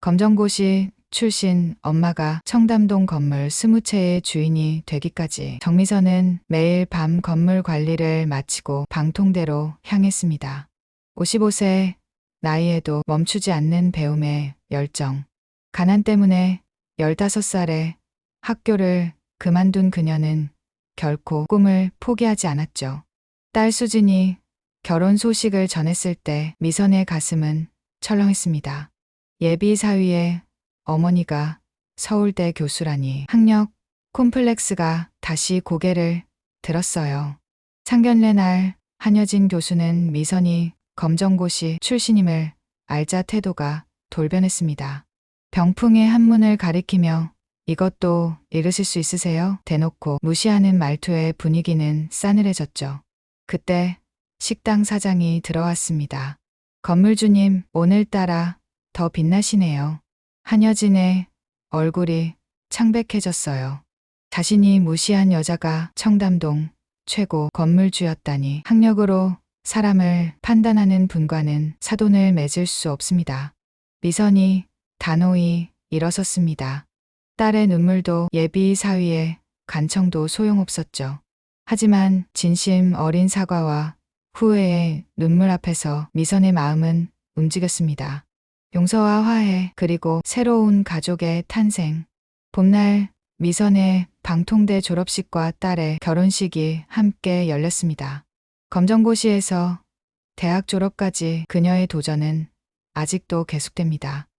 검정고시 출신 엄마가 청담동 건물 스무 채의 주인이 되기까지 정미선은 매일 밤 건물 관리를 마치고 방통대로 향했습니다. 55세 나이에도 멈추지 않는 배움의 열정. 가난 때문에 15살에 학교를 그만둔 그녀는 결코 꿈을 포기하지 않았죠. 딸 수진이 결혼 소식을 전했을 때 미선의 가슴은 철렁했습니다. 예비 사위의 어머니가 서울대 교수라니 학력 콤플렉스가 다시 고개를 들었어요. 상견례 날 한여진 교수는 미선이 검정고시 출신임을 알자 태도가 돌변했습니다. 병풍의 한문을 가리키며 이것도 읽으실 수 있으세요? 대놓고 무시하는 말투의 분위기는 싸늘해졌죠. 그때 식당 사장이 들어왔습니다. 건물주님, 오늘따라 더 빛나시네요. 한여진의 얼굴이 창백해졌어요. 자신이 무시한 여자가 청담동 최고 건물주였다니 학력으로 사람을 판단하는 분과는 사돈을 맺을 수 없습니다. 미선이 단호히 일어섰습니다. 딸의 눈물도 예비 사위의 간청도 소용없었죠. 하지만 진심 어린 사과와 후회의 눈물 앞에서 미선의 마음은 움직였습니다. 용서와 화해 그리고 새로운 가족의 탄생. 봄날 미선의 방통대 졸업식과 딸의 결혼식이 함께 열렸습니다. 검정고시에서 대학 졸업까지 그녀의 도전은 아직도 계속됩니다.